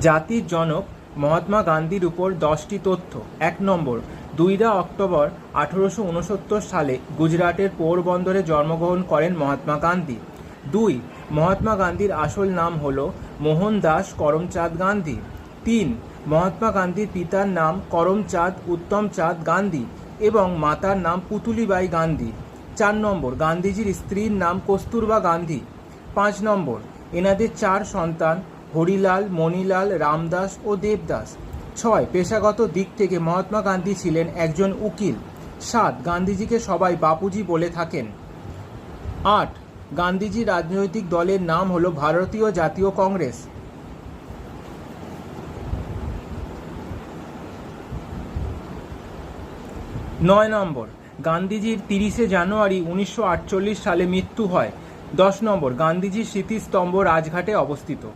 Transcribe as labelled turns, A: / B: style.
A: জাতির জনক মহাত্মা গান্ধীর উপর দশটি তথ্য। এক নম্বর, দুইরা অক্টোবর আঠেরোশো উনসত্তর সালে গুজরাটের পোরবন্দরে জন্মগ্রহণ করেন মহাত্মা গান্ধী। দুই, মহাত্মা গান্ধীর আসল নাম হল মোহনদাস করমচাঁদ গান্ধী। তিন, মহাত্মা গান্ধীর পিতার নাম করমচাঁদ উত্তমচাঁদ গান্ধী এবং মাতার নাম পুতুলিবাই গান্ধী। চার নম্বর, গান্ধীজির স্ত্রীর নাম কস্তুরবা গান্ধী। পাঁচ নম্বর, এনাদের চার সন্তান হরিলাল, মণিলাল, রামদাস ও দেবদাস। ছয় পেশাগত দিক থেকে মহাত্মা গান্ধী ছিলেন একজন উকিল। সাত, গান্ধীজিকে সবাই বাপুজি বলে থাকেন। আট, গান্ধীজি রাজনৈতিক দলের নাম হলো ভারতীয় জাতীয় কংগ্রেস। নয় নম্বর, গান্ধীজির তিরিশে জানুয়ারি উনিশশো আটচল্লিশ সালে মৃত্যু হয়। দশ নম্বর, গান্ধীজির স্মৃতিস্তম্ভ রাজঘাটে অবস্থিত।